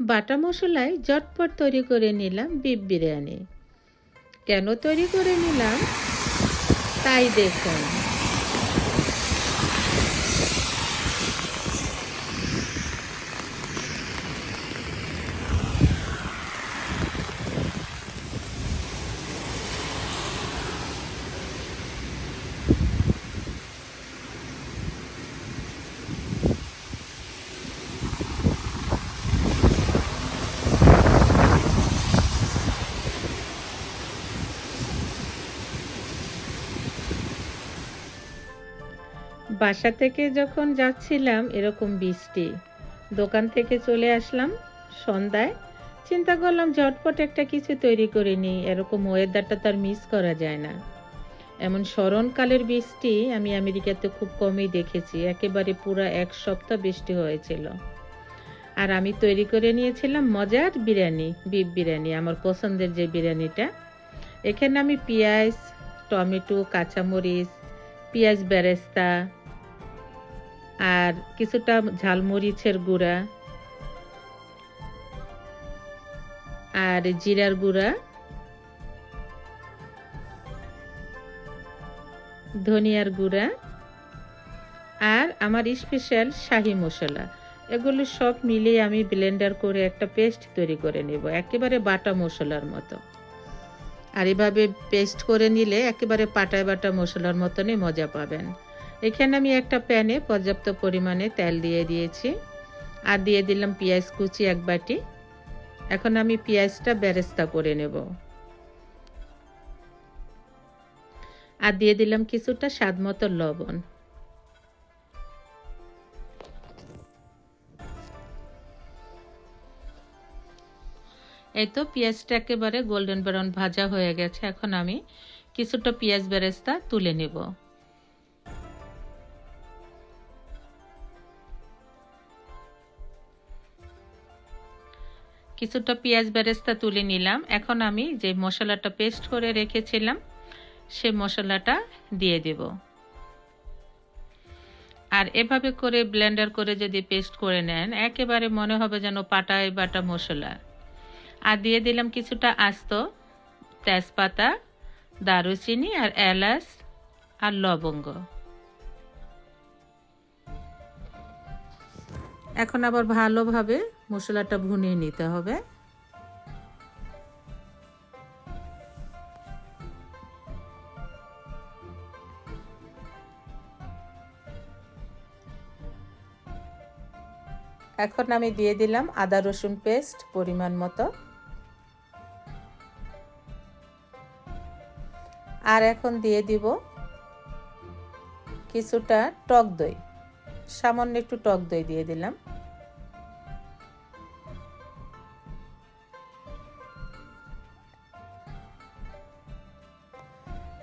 বাটা মশলায় জটপট তৈরি করে নিলাম বিফ বিরিয়ানি। কেন তৈরি করে নিলাম? তাই দেখুন। বাসা থেকে যখন যাচ্ছিলাম, এরকম বৃষ্টি। দোকান থেকে চলে আসলাম সন্ধ্যায়। চিন্তা করলাম, ঝটপট একটা কিছু তৈরি করে নিই। এরকম ওয়েদারটা তো আর মিস করা যায় না। এমন স্মরণকালের বৃষ্টি আমি আমেরিকাতে খুব কমই দেখেছি। একেবারে পুরো এক সপ্তাহ বৃষ্টি হয়েছিল। আর আমি তৈরি করে নিয়েছিলাম মজার বিরিয়ানি, বিফ বিরিয়ানি, আমার পছন্দের যে বিরিয়ানিটা। এখানে আমি পেঁয়াজ, টমেটো, কাঁচামরিচ, পেঁয়াজ বেরেস্তা আর কিছুটা ঝালমরিচের গুঁড়া আর জিরার গুঁড়া, ধনিয়ার গুঁড়া আর আমার স্পেশাল শাহি মশলা। এগুলো সব মিলিয়ে আমি ব্লেন্ডার করে একটা পেস্ট তৈরি করে নেব, একেবারে বাটা মশলার মতো। আর এভাবে পেস্ট করে নিলে একেবারে পাটায় বাটা মশলার মতনই মজা পাবেন। এখানে আমি একটা প্যানে পর্যাপ্ত পরিমাণে তেল দিয়ে দিয়েছি। আর দিয়ে দিলাম পেঁয়াজ কুচি এক বাটি। এখন আমি পেঁয়াজটা ব্যারেস্তা করে নেব। আর দিয়ে দিলাম কিছুটা স্বাদ মতো লবণ। এই তো পেঁয়াজটা একেবারে গোল্ডেন ব্রাউন ভাজা হয়ে গেছে। এখন আমি কিছুটা পেঁয়াজ বেরেস্তা তুলে নেব। কিছুটা পেঁয়াজ বেরেস্তা তুলে নিলাম। এখন আমি যে মশলাটা পেস্ট করে রেখেছিলাম, সে মশলাটা দিয়ে দেব। আর এভাবে করে ব্লেন্ডার করে যদি পেস্ট করে নেন, একেবারে মনে হবে যেন পাটায় বাটা মশলা। আর দিয়ে দিলাম কিছুটা আস্ত তেজপাতা, দারুচিনি আর এলাচ আর লবঙ্গ। এখন আবার ভালোভাবে মশলাটা ভুনিয়ে নিতে হবে। এখন আমি দিয়ে দিলাম আদা রসুন পেস্ট পরিমাণ মতো। আর এখন দিয়ে দিব কিছুটা টক দই। সামান্য একটু টক দই দিয়ে দিলাম।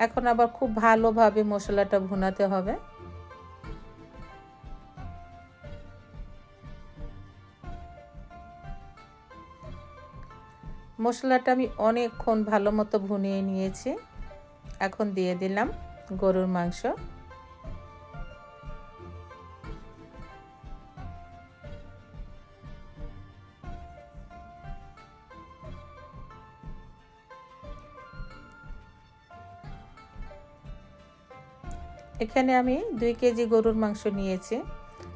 এখন আবার খুব ভালোভাবে মশলাটা ভুনাতে হবে। মশলাটা আমি অনেকক্ষণ ভালো মতো ভুনিয়ে নিয়েছি। এখন দিয়ে দিলাম গরুর মাংস। এখানে আমি দুই কেজি গরুর মাংস নিয়েছি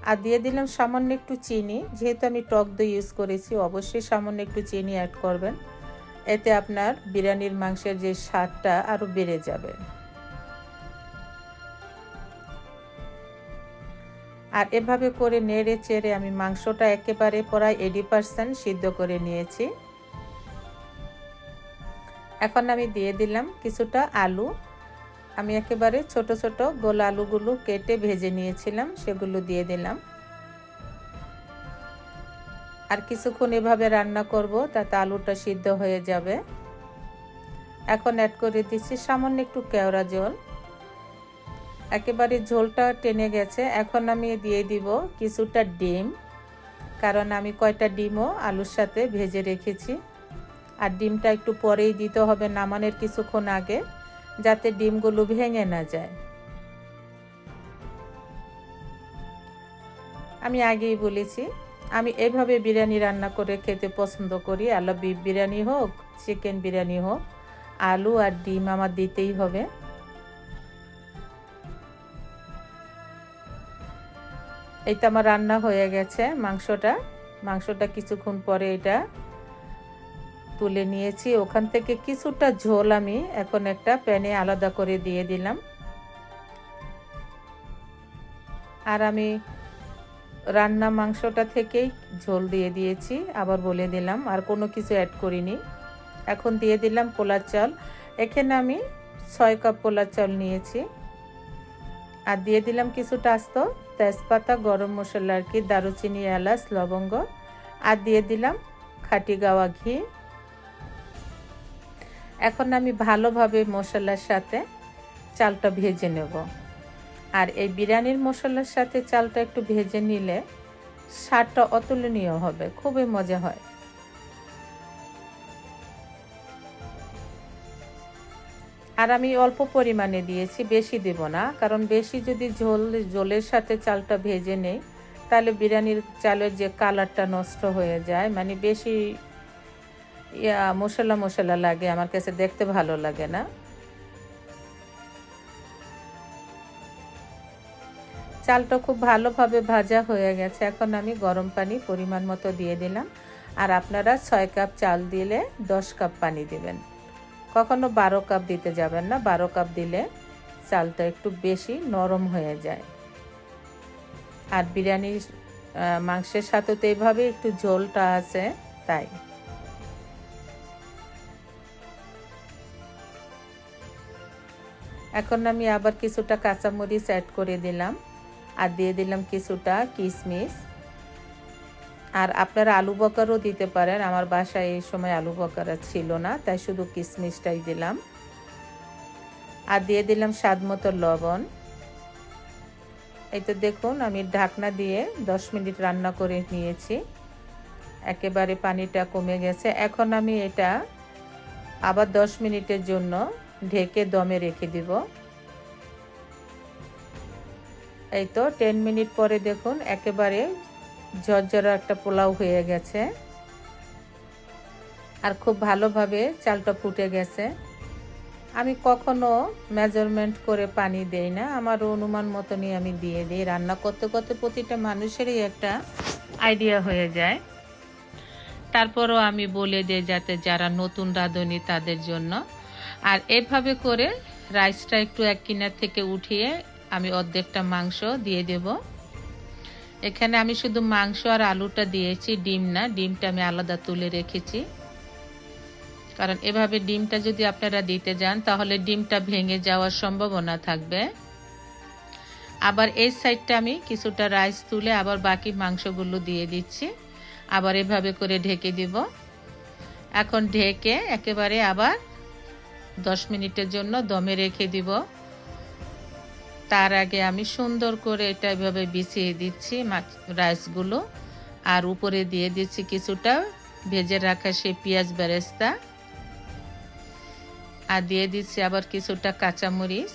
আর দিয়ে দিলাম সামান্য একটু চিনি। যেহেতু আমি টক দই ইউজ করেছি, অবশ্যই সামান্য একটু চিনি অ্যাড করবেন। এতে আপনার বিরিয়ানির মাংসের যে স্বাদটা আরও বেড়ে যাবে। আর এভাবে করে নেড়ে চেড়ে আমি মাংসটা একেবারে প্রায় এইটি পার্সেন্ট সিদ্ধ করে নিয়েছি। এখন আমি দিয়ে দিলাম কিছুটা আলু। আমি একেবারে ছোট ছোট গোল আলুগুলো কেটে ভেজে নিয়েছিলাম, সেগুলো দিয়ে দিলাম। আর কিছুক্ষণ এভাবে রান্না করব তাতে আলুটা সিদ্ধ হয়ে যাবে। এখন অ্যাড করে দিচ্ছি সামান্য একটু কেওড়া জল। একেবারে ঝোলটা টেনে গেছে, এখন আমি দিয়ে দিব কিছুটা ডিম, কারণ আমি কয়টা ডিমও আলুর সাথে ভেজে রেখেছি। আর ডিমটা একটু পরেই দিতে হবে নামানোর কিছুক্ষণ আগে। যাতে ডিমগুলো ভেঙে না যায়। আমি আগেই বলেছি, আমি এভাবে বিরিয়ানি রান্না করে খেতে পছন্দ করি। আলু বিফ বিরিয়ানি হোক, চিকেন বিরিয়ানি হোক, আলু আর ডিম আমার দিতেই হবে। এই তো আমার রান্না হয়ে গেছে মাংসটা। মাংসটা কিছুক্ষণ পরে এটা তুলে নিয়েছি। ওখান থেকে কিছুটা ঝোল আমি এখন একটা প্যানে আলাদা করে দিয়ে দিলাম। আর আমি রান্না মাংসটা থেকেই ঝোল দিয়ে দিয়েছি, আবার বলে দিলাম, আর কোনো কিছু অ্যাড করিনি। এখন দিয়ে দিলাম পোলার চাল। এখানে আমি ছয় কাপ পোলার চাল নিয়েছি। আর দিয়ে দিলাম কিছুটা আস্ত তেজপাতা, গরম মশলা আর কি, দারুচিনি, এলাচ, লবঙ্গ। আর দিয়ে দিলাম খাটি গাওয়া ঘি। এখন আমি ভালোভাবে মশলার সাথে চালটা ভেজে নেব। আর এই বিরিয়ানির মশলার সাথে চালটা একটু ভেজে নিলে স্বাদটা অতুলনীয় হবে, খুবই মজা হয়। আর আমি অল্প পরিমাণে দিয়েছি, বেশি দেব না, কারণ বেশি যদি ঝোল, ঝোলের সাথে চালটা ভেজে নেই, তাহলে বিরিয়ানির চালের যে কালারটা নষ্ট হয়ে যায় মানে বেশি ইয়া, মশলা মশলা লাগে, আমার কাছে দেখতে ভালো লাগে না। চালটা খুব ভালোভাবে ভাজা হয়ে গেছে, এখন আমি গরম পানি পরিমাণ মতো দিয়ে দিলাম। আর আপনারা ছয় কাপ চাল দিলে দশ কাপ পানি দিবেন। কখনো বারো কাপ দিতে যাবেন না, বারো কাপ দিলে চালটা একটু বেশি নরম হয়ে যায়। আর বিরিয়ানির মাংসের সাথে তো এইভাবে একটু ঝোলটা আছে, তাই। এখন আমি আবার কিছুটা কাঁচামরিচ অ্যাড করে দিলাম। আর দিয়ে দিলাম কিছুটা কিশমিশ আর আপনারা আলু বকারও দিতে পারেন। আমার বাসায় এই সময় আলু বকারা ছিল না, তাই শুধু কিশমিশটাই দিলাম। আর দিয়ে দিলাম স্বাদ মতো লবণ। এই তো দেখুন, আমি ঢাকনা দিয়ে দশ মিনিট রান্না করে নিয়েছি। একেবারে পানিটা কমে গেছে। এখন আমি এটা আবার দশ মিনিটের জন্য ঢেকে দমে রেখে দিব। এই তো টেন মিনিট পরে দেখুন একেবারে ঝরঝরা একটা পোলাও হয়ে গেছে। আর খুব ভালোভাবে চালটা ফুটে গেছে। আমি কখনো মেজারমেন্ট করে পানি দেই না আমার অনুমান মতনই আমি দিয়ে দিই। রান্না করতে করতে প্রতিটা মানুষেরই একটা আইডিয়া হয়ে যায়। তারপরও আমি বলে দিই যাতে যারা নতুন রাঁধুনি তাদের জন্য। আর এভাবে করে রাইসটা একটু এক কিনার থেকে উঠিয়ে আমি অর্ধেকটা মাংস দিয়ে দেব। এখানে আমি শুধু মাংস আর আলুটা দিয়েছি, ডিম না, ডিমটা আমি আলাদা তুলে রেখেছি। কারণ এভাবে ডিমটা যদি আপনারা দিতে যান, তাহলে ডিমটা ভেঙে যাওয়ার সম্ভাবনা থাকবে। আবার এই সাইডটা আমি কিছুটা রাইস তুলে আবার বাকি মাংসগুলো দিয়ে দিচ্ছি। আবার এভাবে করে ঢেকে দিব। এখন ঢেকে একেবারে আবার দশ মিনিটের জন্য দমে রেখে দিব। তার আগে আমি সুন্দর করে এটা এভাবে বিছিয়ে দিচ্ছি মাছ, রাইসগুলো। আর উপরে দিয়ে দিচ্ছি কিছুটা ভেজে রাখা সেই পেঁয়াজ বেরেস্তা। আর দিয়ে দিচ্ছি আবার কিছুটা কাঁচামরিচ।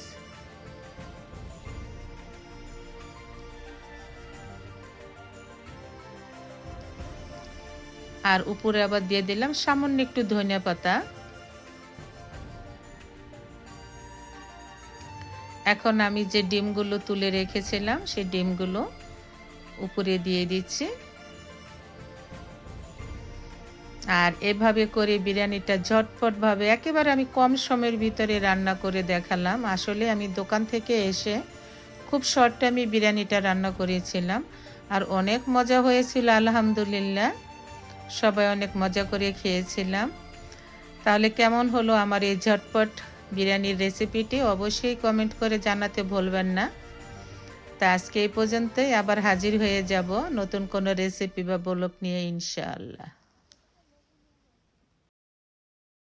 আর উপরে আবার দিয়ে দিলাম সামান্য একটু ধনিয়া পাতা এখন আমি যে ডিমগুলো তুলে রেখেছিলাম, সেই ডিমগুলো উপরে দিয়ে দিচ্ছি। আর এভাবে করে বিরিয়ানিটা ঝটপটভাবে, একেবারে আমি কম সময়ের ভিতরে রান্না করে দেখালাম। আসলে আমি দোকান থেকে এসে খুব শর্ট আমি বিরিয়ানিটা রান্না করেছিলাম। আর অনেক মজা হয়েছিল, আলহামদুলিল্লাহ। সবাই অনেক মজা করে খেয়েছিলাম। তাহলে কেমন হলো আমার এই ঝটপট? বিরিয়ানির রেসিপিটি অবশ্যই কমেন্ট করে জানাতে ভুলবেন না। তা আজকে এই পর্যন্তই, আবার হাজির হয়ে যাব নতুন কোনো রেসিপি বা বলক নিয়ে ইনশাআল্লাহ।